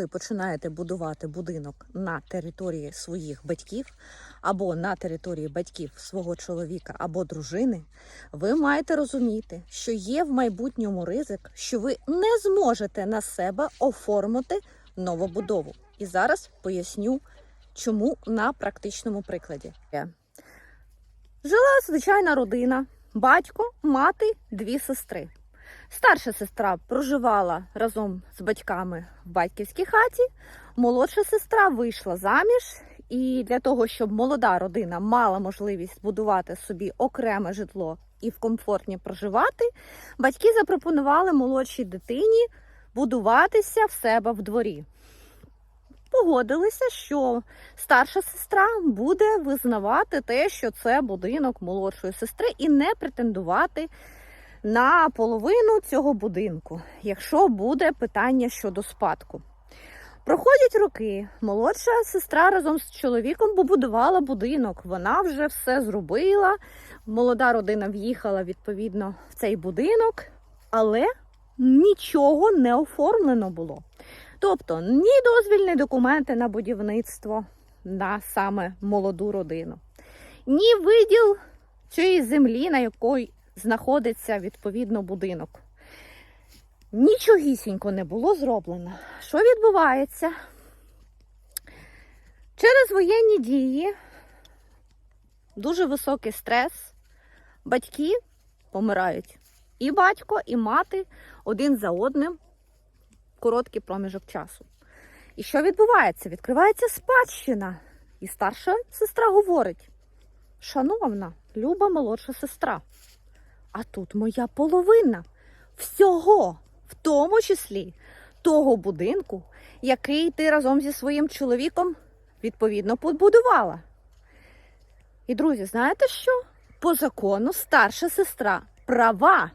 ви починаєте будувати будинок на території своїх батьків або на території батьків свого чоловіка або дружини, ви маєте розуміти, що є в майбутньому ризик, що ви не зможете на себе оформити новобудову. І зараз поясню, чому на практичному прикладі. Жила звичайна родина, батько, мати, дві сестри. Старша сестра проживала разом з батьками в батьківській хаті. Молодша сестра вийшла заміж, і для того, щоб молода родина мала можливість будувати собі окреме житло і в комфортні проживати, батьки запропонували молодшій дитині будуватися в себе в дворі. Погодилися, що старша сестра буде визнавати те, що це будинок молодшої сестри, і не претендувати на половину цього будинку, якщо буде питання щодо спадку. Проходять роки. Молодша сестра разом з чоловіком побудувала будинок. Вона вже все зробила. Молода родина в'їхала відповідно в цей будинок, але нічого не оформлено було. Тобто ні дозвільні документи на будівництво на саме молоду родину, ні виділ цієї землі, на якій знаходиться відповідно будинок. Нічогісінько не було зроблено. Що відбувається? Через воєнні дії, дуже високий стрес, батьки помирають. І батько, і мати один за одним короткий проміжок часу. І що відбувається? Відкривається спадщина. І старша сестра говорить: Шановна, люба молодша сестра, а тут моя половина всього, в тому числі того будинку, який ти разом зі своїм чоловіком відповідно побудувала. І, друзі, знаєте що? По закону старша сестра права.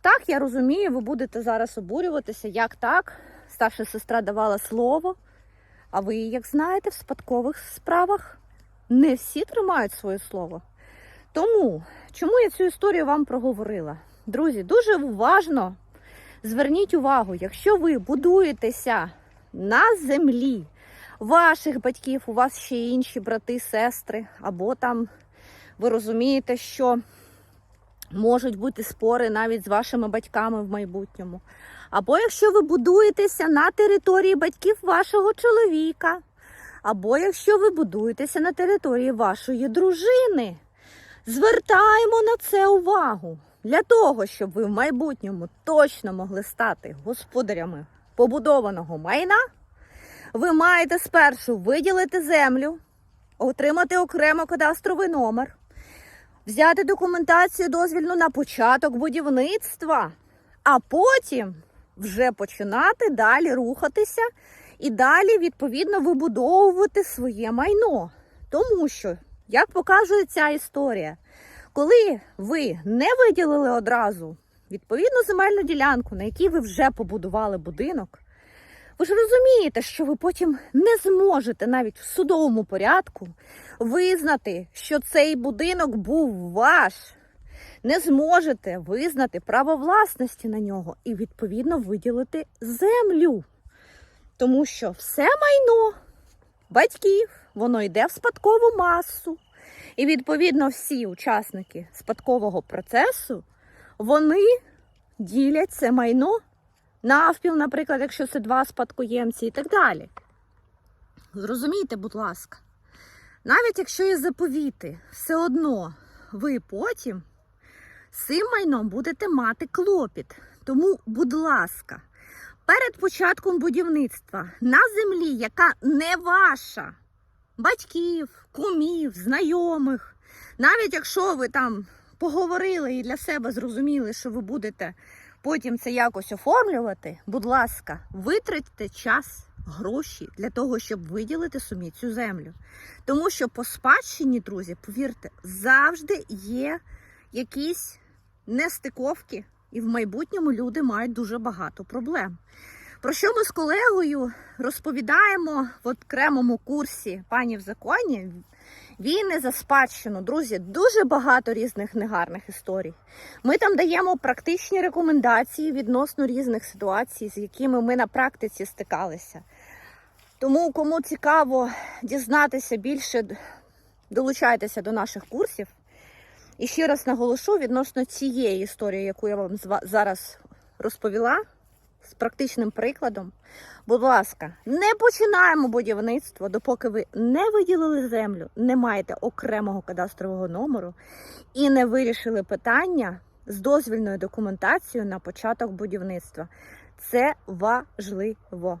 Так, я розумію, ви будете зараз обурюватися, як так. Старша сестра давала слово. А ви, як знаєте, в спадкових справах не всі тримають своє слово. Тому, чому я цю історію вам проговорила? Друзі, дуже уважно зверніть увагу, якщо ви будуєтеся на землі ваших батьків, у вас ще інші брати, сестри, або там ви розумієте, що можуть бути спори навіть з вашими батьками в майбутньому. Або якщо ви будуєтеся на території батьків вашого чоловіка, або якщо ви будуєтеся на території вашої дружини. Звертаємо на це увагу для того, щоб ви в майбутньому точно могли стати господарями побудованого майна. Ви маєте спершу виділити землю, отримати окремо кадастровий номер, взяти документацію дозвільну на початок будівництва, а потім вже починати далі рухатися і далі, відповідно, вибудовувати своє майно. Тому що, як показує ця історія, коли ви не виділили одразу відповідну земельну ділянку, на якій ви вже побудували будинок, ви ж розумієте, що ви потім не зможете навіть в судовому порядку визнати, що цей будинок був ваш. Не зможете визнати право власності на нього і відповідно виділити землю. Тому що все майно батьків, воно йде в спадкову масу. І відповідно всі учасники спадкового процесу, вони ділять це майно навпіл, наприклад, якщо це два спадкоємці і так далі. Зрозумійте, будь ласка, навіть якщо є заповіти, все одно ви потім з цим майном будете мати клопіт. Тому, будь ласка, перед початком будівництва на землі, яка не ваша, батьків, кумів, знайомих, навіть якщо ви там поговорили і для себе зрозуміли, що ви будете потім це якось оформлювати, будь ласка, витратьте час. Гроші для того, щоб виділити собі цю землю. Тому що по спадщині, друзі, повірте, завжди є якісь нестиковки, і в майбутньому люди мають дуже багато проблем. Про що ми з колегою розповідаємо в окремому курсі пані в законі війни за спадщину. Друзі, дуже багато різних негарних історій. Ми там даємо практичні рекомендації відносно різних ситуацій, з якими ми на практиці стикалися. Тому, кому цікаво дізнатися більше, долучайтеся до наших курсів. І ще раз наголошу відносно цієї історії, яку я вам зараз розповіла з практичним прикладом. Будь ласка, не починаємо будівництво, допоки ви не виділили землю, не маєте окремого кадастрового номеру і не вирішили питання з дозвільною документацією на початок будівництва. Це важливо.